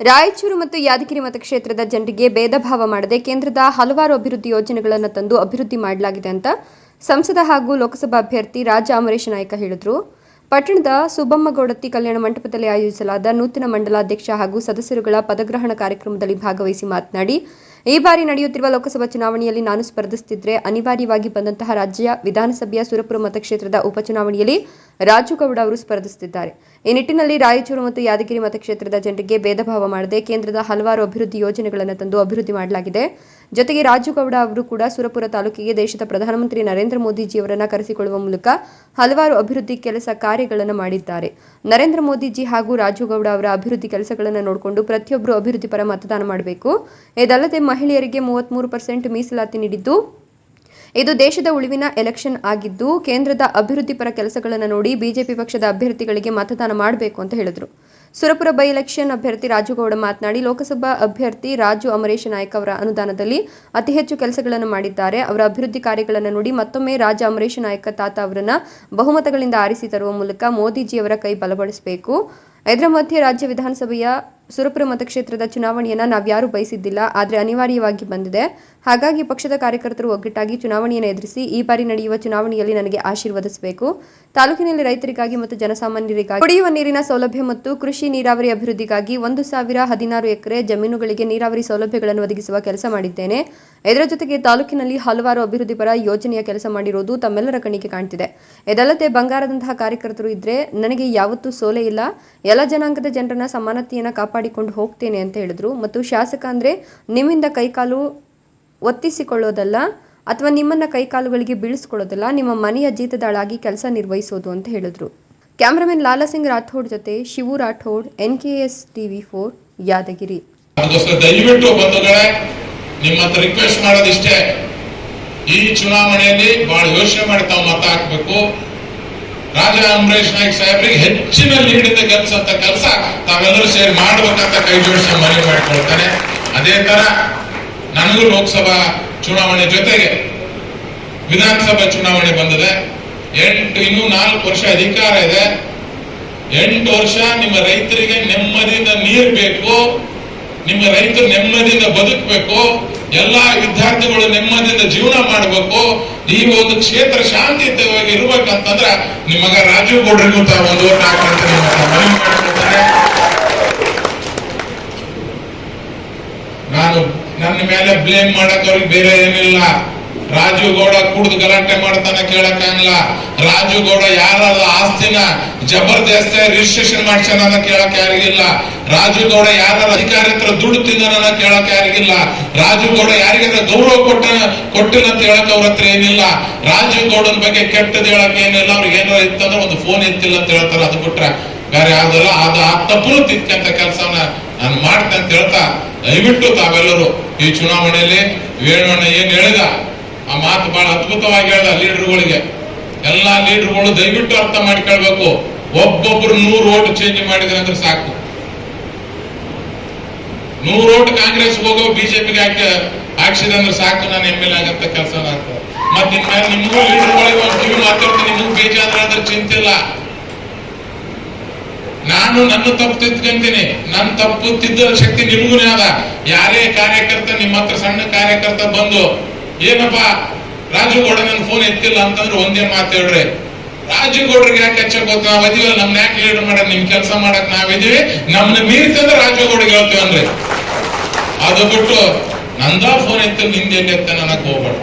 ರಾಯಚೂರು ಮತ್ತು ಯಾದಗಿರಿ ಮತಕ್ಷೇತ್ರದ ಜನರಿಗೆ ಭೇದ ಭಾವ ಮಾಡದೆ ಕೇಂದ್ರದ ಹಲವಾರು ಅಭಿವೃದ್ಧಿ ಯೋಜನೆಗಳನ್ನು ತಂದು ಅಭಿವೃದ್ಧಿ ಮಾಡಲಾಗಿದೆ ಅಂತ ಸಂಸದ ಹಾಗೂ ಲೋಕಸಭಾ ಅಭ್ಯರ್ಥಿ ರಾಜ ಅಮರೇಶ್ ನಾಯಕ ಹೇಳಿದರು. ಪಟ್ಟಣದ ಸುಬ್ಬಮ್ಮಗೌಡತ್ತಿ ಕಲ್ಯಾಣ ಮಂಟಪದಲ್ಲಿ ಆಯೋಜಿಸಲಾದ ನೂತನ ಮಂಡಲಾಧ್ಯಕ್ಷ ಹಾಗೂ ಸದಸ್ಯರುಗಳ ಪದಗ್ರಹಣ ಕಾರ್ಯಕ್ರಮದಲ್ಲಿ ಭಾಗವಹಿಸಿ ಮಾತನಾಡಿ, ಈ ಬಾರಿ ನಡೆಯುತ್ತಿರುವ ಲೋಕಸಭಾ ಚುನಾವಣೆಯಲ್ಲಿ ನಾನು ಸ್ಪರ್ಧಿಸುತ್ತಿದ್ದರೆ ಅನಿವಾರ್ಯವಾಗಿ ಬಂದಂತಹ ರಾಜ್ಯ ವಿಧಾನಸಭೆಯ ಸುರಪುರ ಮತಕ್ಷೇತ್ರದ ಉಪಚುನಾವಣೆಯಲ್ಲಿ ರಾಜುಗೌಡ ಅವರು ಸ್ಪರ್ಧಿಸುತ್ತಿದ್ದಾರೆ. ಈ ನಿಟ್ಟಿನಲ್ಲಿ ರಾಯಚೂರು ಮತ್ತು ಯಾದಗಿರಿ ಮತಕ್ಷೇತ್ರದ ಜನರಿಗೆ ಭೇದ ಭಾವ ಮಾಡದೆ ಕೇಂದ್ರದ ಹಲವಾರು ಅಭಿವೃದ್ಧಿ ಯೋಜನೆಗಳನ್ನು ತಂದು ಅಭಿವೃದ್ಧಿ ಮಾಡಲಾಗಿದೆ. ಜೊತೆಗೆ ರಾಜುಗೌಡ ಅವರು ಕೂಡ ಸುರಪುರ ತಾಲೂಕಿಗೆ ದೇಶದ ಪ್ರಧಾನಮಂತ್ರಿ ನರೇಂದ್ರ ಮೋದಿಜಿಯವರನ್ನ ಕರೆಸಿಕೊಳ್ಳುವ ಮೂಲಕ ಹಲವಾರು ಅಭಿವೃದ್ಧಿ ಕೆಲಸ ಕಾರ್ಯಗಳನ್ನು ಮಾಡಿದ್ದಾರೆ. ನರೇಂದ್ರ ಮೋದಿಜಿ ಹಾಗೂ ರಾಜುಗೌಡ ಅವರ ಅಭಿವೃದ್ಧಿ ಕೆಲಸಗಳನ್ನು ನೋಡಿಕೊಂಡು ಪ್ರತಿಯೊಬ್ಬರು ಅಭಿವೃದ್ಧಿ ಪರ ಮತದಾನ ಮಾಡಬೇಕು. ಇದಲ್ಲದೆ ಮಹಿಳೆಯರಿಗೆ ಮೂವತ್ತ್ಮೂರು ಪರ್ಸೆಂಟ್ ಮೀಸಲಾತಿ ನೀಡಿದ್ದು ಇದು ದೇಶದ ಉಳಿವಿನ ಎಲೆಕ್ಷನ್ ಆಗಿದ್ದು, ಕೇಂದ್ರದ ಅಭಿವೃದ್ಧಿ ಪರ ಕೆಲಸಗಳನ್ನು ನೋಡಿ ಬಿಜೆಪಿ ಪಕ್ಷದ ಅಭ್ಯರ್ಥಿಗಳಿಗೆ ಮತದಾನ ಮಾಡಬೇಕು ಅಂತ ಹೇಳಿದರು. ಸುರಪುರ ಬೈ ಎಲೆಕ್ಷನ್ ಅಭ್ಯರ್ಥಿ ರಾಜುಗೌಡ ಮಾತನಾಡಿ, ಲೋಕಸಭಾ ಅಭ್ಯರ್ಥಿ ರಾಜು ಅಮರೇಶ ನಾಯಕ್ ಅವರ ಅನುದಾನದಲ್ಲಿ ಅತಿ ಹೆಚ್ಚು ಕೆಲಸಗಳನ್ನು ಮಾಡಿದ್ದಾರೆ. ಅವರ ಅಭಿವೃದ್ಧಿ ಕಾರ್ಯಗಳನ್ನು ನೋಡಿ ಮತ್ತೊಮ್ಮೆ ರಾಜ ಅಮರೇಶ ನಾಯಕ ತಾತ ಅವರನ್ನು ಬಹುಮತಗಳಿಂದ ಆರಿಸಿ ತರುವ ಮೂಲಕ ಮೋದಿಜಿಯವರ ಕೈ ಬಲಪಡಿಸಬೇಕು. ಇದರ ಮಧ್ಯೆ ರಾಜ್ಯ ವಿಧಾನಸಭೆಯ ಸುರಪುರ ಮತಕ್ಷೇತ್ರದ ಚುನಾವಣೆಯನ್ನು ನಾವ್ಯಾರೂ ಬಯಸಿದ್ದಿಲ್ಲ, ಆದರೆ ಅನಿವಾರ್ಯವಾಗಿ ಬಂದಿದೆ. ಹಾಗಾಗಿ ಪಕ್ಷದ ಕಾರ್ಯಕರ್ತರು ಒಗ್ಗಟ್ಟಾಗಿ ಚುನಾವಣೆಯನ್ನು ಎದುರಿಸಿ ಈ ಬಾರಿ ನಡೆಯುವ ಚುನಾವಣೆಯಲ್ಲಿ ನನಗೆ ಆಶೀರ್ವದಿಸಬೇಕು. ತಾಲೂಕಿನಲ್ಲಿ ರೈತರಿಗಾಗಿ ಮತ್ತು ಜನಸಾಮಾನ್ಯರಿಗಾಗಿ ಕುಡಿಯುವ ನೀರಿನ ಸೌಲಭ್ಯ ಮತ್ತು ಕೃಷಿ ನೀರಾವರಿ ಅಭಿವೃದ್ಧಿಗಾಗಿ ಒಂದು ಸಾವಿರ ಹದಿನಾರು ಎಕರೆ ಜಮೀನುಗಳಿಗೆ ನೀರಾವರಿ ಸೌಲಭ್ಯಗಳನ್ನು ಒದಗಿಸುವ ಕೆಲಸ ಮಾಡಿದ್ದೇನೆ. ಇದರ ಜೊತೆಗೆ ತಾಲೂಕಿನಲ್ಲಿ ಹಲವಾರು ಅಭಿವೃದ್ಧಿ ಪರ ಯೋಜನೆಯ ಕೆಲಸ ಮಾಡಿರುವುದು ತಮ್ಮೆಲ್ಲರ ಕಣ್ಣಿಗೆ ಕಾಣ್ತಿದೆ. ಇದಲ್ಲದೆ ಬಂಗಾರದಂತಹ ಕಾರ್ಯಕರ್ತರು ಇದ್ರೆ ನನಗೆ ಯಾವತ್ತೂ ಸೋಲೆ ಇಲ್ಲ. ಎಲ್ಲ ಜನಾಂಗದ ಜನರನ್ನ ಸಮಾನತೆಯನ್ನು ಕಾಪಾಡಿಕೊಂಡು ಹೋಗ್ತೇನೆ ಅಂತ ಹೇಳಿದ್ರು. ಮತ್ತು ಶಾಸಕ ಅಂದರೆ ನಿಮ್ಮಿಂದ ಕೈಕಾಲು ಒತ್ತಿಸಿಕೊಳ್ಳೋದಲ್ಲ, ಅಥವಾ ನಿಮ್ಮನ್ನ ಕೈಕಾಲುಗಳಿಗೆ ಬೀಳಿಸ್ಕೊಳ್ಳೋದಲ್ಲ, ನಿಮ್ಮ ಮನೆಯ ಜೀತದಾಳಾಗಿ ಕೆಲಸ ನಿರ್ವಹಿಸೋದು ಅಂತ ಹೇಳಿದ್ರು. ಕ್ಯಾಮ್ರಾಮನ್ ಲಾಲಾ ಸಿಂಗ್ ರಾಠೋಡ್ ಜೊತೆ Shivu Rathod N K S TV four, Yadagiri. ಈ ಚುನಾವಣೆಯಲ್ಲಿ ಬಹಳ ಯೋಚನೆ ಮಾಡಿ ತಾವು ಮತ ಹಾಕ್ಬೇಕು. ರಾಜ ಅಂಬರೀಶ್ ನಾಯ್ಕ್ ಸಾಹೇಬ್ರಿಗೆ ಹೆಚ್ಚಿನ ಕೆಲಸ ಅಂತ ಕೆಲಸ ತಾವೆಲ್ಲರೂ ಸೇರಿ ಮಾಡ್ಬೇಕಂತ ಕೈ ಜೋಡಿಸಿ ಮನವಿ ಮಾಡ್ಕೊಳ್ತಾನೆ. ಅದೇ ತರ ನನಗೂ ಲೋಕಸಭಾ ಚುನಾವಣೆ ಜೊತೆಗೆ ವಿಧಾನಸಭಾ ಚುನಾವಣೆ ಬಂದಿದೆ. ಎಂಟು, ಇನ್ನು ನಾಲ್ಕು ವರ್ಷ ಅಧಿಕಾರ ಇದೆ. ಎಂಟು ವರ್ಷ ನಿಮ್ಮ ರೈತರಿಗೆ ನೆಮ್ಮದಿಯಿಂದ ನೀರು ಬೇಕು. ನಿಮ್ಮ ರೈತರು ನೆಮ್ಮದಿಯಿಂದ ಬದುಕಬೇಕು. ಎಲ್ಲಾ ವಿದ್ಯಾರ್ಥಿಗಳು ನೆಮ್ಮದಿಯಿಂದ ಜೀವನ ಮಾಡಬೇಕು. ನೀವು ಒಂದು ಕ್ಷೇತ್ರ ಶಾಂತಿಯುತವಾಗಿ ಇರ್ಬೇಕಂತಂದ್ರೆ ನಿಮ್ಮ ಮಗ ರಾಜೀವ್ ಗೌಡ್ರಿಗೂ ಒಂದು ಓಟ್ ಹಾಕಂತ ನಿಮ್ಮ ಹತ್ರ ಮನವಿ ಮಾಡ್ಕೊಳ್ತಾರೆ ನಾನು ನನ್ನ ಮೇಲೆ ಬ್ಲೇಮ್ ಮಾಡಕ್ ಅವ್ರಿಗೆ ಬೇರೆ ಏನಿಲ್ಲ. ರಾಜು ಗೌಡ ಕುಡ್ದು ಗಲಾಟೆ ಮಾಡ್ತಾನೆ ಕೇಳಕ್ಕಾಗಲ್ಲ ರಾಜು ಗೌಡ ಯಾರ ಆಸ್ತಿನ ಜಬರ್ದಸ್ತಿ ರಿಜಿಸ್ಟ್ರೇಷನ್ ಮಾಡ್ಸ್ಯಾನ ಕೇಳಕ್ ಯಾರಿಗಿಲ್ಲ. ರಾಜು ಗೌಡ ಯಾರ ಅಧಿಕಾರಿ ಹತ್ರ ದುಡ್ಡು ತಿಂದನ ಕೇಳಕ್ ಯಾರಿಗಿಲ್ಲ. ರಾಜು ಗೌಡ ಯಾರಿಗಂದ್ರೆ ಗೌರವ ಕೊಟ್ಟ ಕೊಟ್ಟಿಲ್ಲ ಅಂತ ಹೇಳಕ್ ಅವ್ರ ಹತ್ರ ಏನಿಲ್ಲ. ರಾಜು ಗೌಡನ ಬಗ್ಗೆ ಕೆಟ್ಟದ್ ಹೇಳಕ್ ಏನಿಲ್ಲ. ಅವ್ರಿಗೆ ಏನಾರ ಇತ್ತಂದ್ರೆ ಒಂದು ಫೋನ್ ಎತ್ತಿಲ್ಲ ಅಂತ ಹೇಳ್ತಾರ. ಅದು ಬಿಟ್ರೆ ಬೇರೆ ಯಾವ್ದಲ್ಲ. ಅದು ಆ ತಪ್ಪು ತಿಕ್ಕಂತ ಕೆಲಸವನ್ನ ನಾನು ಮಾಡ್ತೇನೆ ಅಂತ ಹೇಳ್ತಾ, ದಯವಿಟ್ಟು ತಾವೆಲ್ಲರೂ ಈ ಚುನಾವಣೆಯಲ್ಲಿ ವೇಣುವಣ್ಣ ಏನ್ ಹೇಳಿದ? ಆ ಮಾತು ಬಹಳ ಅದ್ಭುತವಾಗಿ ಹೇಳ ಲೀಡರ್ಗಳಿಗೆ. ಎಲ್ಲಾ ಲೀಡರ್ಗಳು ದಯವಿಟ್ಟು ಅರ್ಥ ಮಾಡಿಕೊಳ್ಬೇಕು. ಒಬ್ಬೊಬ್ರು ನೂರು ಓಟ್ ಚೇಂಜ್ ಮಾಡಿದ್ರೆ ಅಂದ್ರೆ ಸಾಕು. ನೂರು ಓಟ್ ಕಾಂಗ್ರೆಸ್ ಹೋಗೋ ಬಿಜೆಪಿಗೆ ಹಾಕಿ ಹಾಕ್ಸಿದಂದ್ರೆ ಸಾಕು, ನಾನು ಎಂ ಎಲ್ ಆಗಂತ ಕೆಲಸ ಮತ್ತೆ ನಿಮ್ಮ ನಿಮಗೂ ಲೀಡರ್ಗಳಿಗೆ ಒಂದು ಮಾತಾಡ್ತೀನಿ, ನಿಮಗೂ ಬೇಜಾದ್ರೆ ಅಂದ್ರೆ ಚಿಂತೆ ಇಲ್ಲ. ನಾನು ನನ್ನ ತಪ್ಪು ತಿದ್ಕೊಂತೀನಿ. ನನ್ನ ತಪ್ಪು ತಿದ್ದ ಶಕ್ತಿ ನಿಮ್ಗೂ ಅದ. ಯಾರೇ ಕಾರ್ಯಕರ್ತ ನಿಮ್ಮ ಹತ್ರ ಸಣ್ಣ ಕಾರ್ಯಕರ್ತ ಬಂದು ಏನಪ್ಪ? ರಾಜುಗೌಡ ನನ್ ಫೋನ್ ಎತ್ತಿಲ್ಲ ಅಂತಂದ್ರೆ ಒಂದೇ ಮಾತು ಹೇಳ್ರಿ. ರಾಜುಗೌಡರಿಗೆ ಯಾಕೆ ಹೆಚ್ಚ ಗೊತ್ತಾ? ನಾವ್ ಇದೀವಲ್ಲ ನಮ್ನ ಯಾಕೆ ಲೀಡರ್ ಮಾಡಕ್, ನಿಮ್ ಕೆಲಸ ಮಾಡಕ್ ನಾವಿದೀವಿ ನಮ್ನ ಮೀರ್ತಂದ್ರೆ ಹೇಳ್ತೀವಿ ಅಂದ್ರೆ. ಅದು ಬಿಟ್ಟು ನಂದ ಫೋನ್ ಎತ್ತಿಲ್ಲ ನಿಂದ ಎಲ್ಲಿ ಎತ್ತ ನನಗ್ ಹೋಗ್ಬೇಡ.